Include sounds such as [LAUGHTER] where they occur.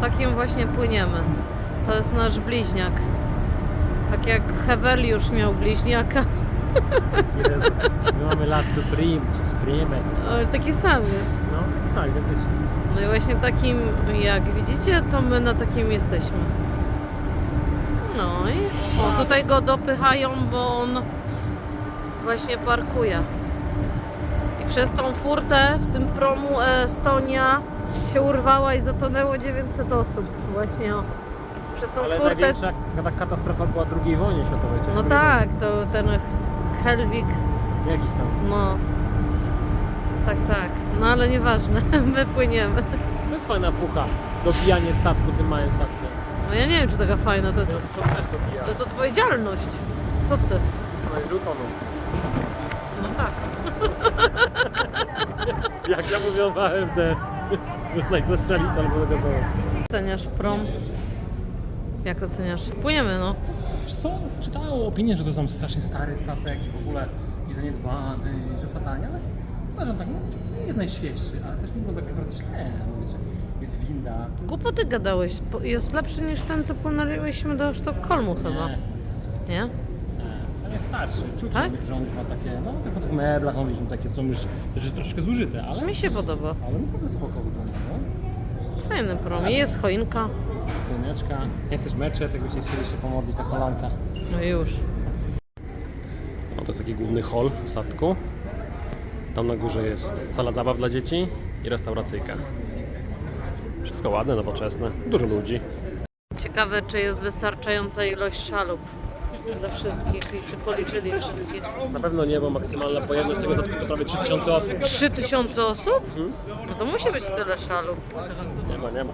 takim właśnie płyniemy. To jest nasz bliźniak. Tak jak Heweliusz miał bliźniaka, Jezu. My mamy La Supreme, czy Supreme. ale taki sam jest. No, taki sam, identyczny. No i właśnie takim, jak widzicie, to my na takim jesteśmy. No i o, tutaj go dopychają, bo on właśnie parkuje. I przez tą furtę w tym promu Estonia się urwała i zatonęło 900 osób. Właśnie o. Przez tą Ale furtę. największa chyba katastrofa była II wojnie światowej. Czy No II tak, to ten Helwig, wojny. Jakiś tam. no. Tak, tak. No ale nieważne, [LAUGHS] my płyniemy. To jest fajna fucha. Dobijanie statku tym małym statkiem. No ja nie wiem, czy taka fajna to jest. Też dobija. To jest odpowiedzialność. Co ty? Co najwyżej utoną. No tak. [LAUGHS] Jak ja mówię w AFD. Można ich zastrzelić albo zagazować. Oceniasz prom? Jak oceniasz? Płyniemy, no. Wiesz co, czytałem opinię, że to są strasznie stary statek i w ogóle i zaniedbany, że fatalnie, ale uważam tak, no, nie jest najświeższy, ale też nie wygląda jakoś bardzo źle. No, wiecie, jest winda. Głupoty gadałeś. Jest lepszy niż ten, co płynęliśmy do Sztokholmu chyba. Nie, Nie? Jest starszy. Czuć, Tak? że on już ma takie, no tylko po tych meblach, on widzisz, takie są już rzeczy troszkę zużyte, ale, Mi się podoba. ale naprawdę spoko wygląda, no. Fajny prom. I jest choinka. Słoneczka. Jest też meczet, jakbyście chcieli się pomodlić na kolanka. No już. No, to jest taki główny hol statku. Tam na górze jest sala zabaw dla dzieci i restauracyjka. Wszystko ładne, nowoczesne, dużo ludzi. Ciekawe, czy jest wystarczająca ilość szalup dla wszystkich i czy policzyli wszystkich. Na pewno nie, bo maksymalna pojemność tego statku to prawie 3000 osób. 3000 osób? No to musi być tyle szalup. Nie ma, nie ma.